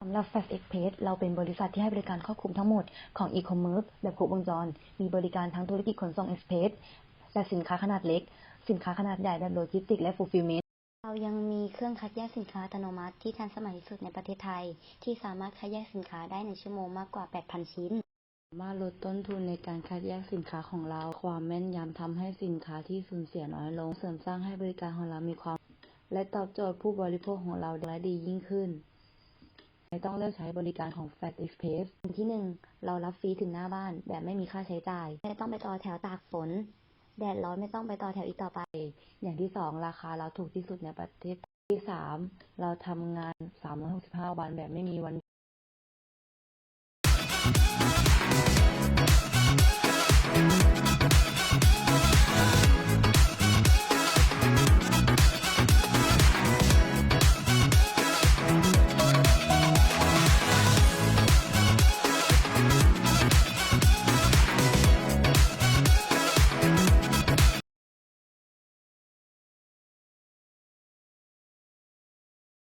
สำหรับ Fast Express เราเป็นบริษัทที่ให้บริการครอบคลุมทั้งหมดของ e-commerce แบบครบวงจร มีบริการทั้งธุรกิจขนส่ง Express และสินค้าขนาดเล็ก สินค้าขนาดใหญ่แบบโลจิสติกส์และ fulfillment เรายังมีเครื่องคัดแยกสินค้าอัตโนมัติที่ทันสมัยที่สุดในประเทศไทย ที่สามารถคัดแยกสินค้าได้ในชั่วโมงมากกว่า 8,000 ชิ้น สามารถลดต้นทุนในการคัดแยกสินค้าของเรา ความแม่นยำทำให้สินค้าที่สูญเสียน้อยลง เสริมสร้างให้บริการของเรามีความ และตอบโจทย์ผู้บริโภคของเราได้ดียิ่งขึ้นไม่ต้องเลือกใช้บริการของ Fast Express ที่หนึ่งเรารับฟรีถึงหน้าบ้านแบบไม่มีค่าใช้จ่าย ไม่ต้องไปต่อแถวตากฝน แดดร้อนไม่ต้องไปต่อแถวอีกต่อไป อย่างที่สองราคาเราถูกที่สุดในประเทศที่สามเราทำงาน 365 วันแบบไม่มีวัน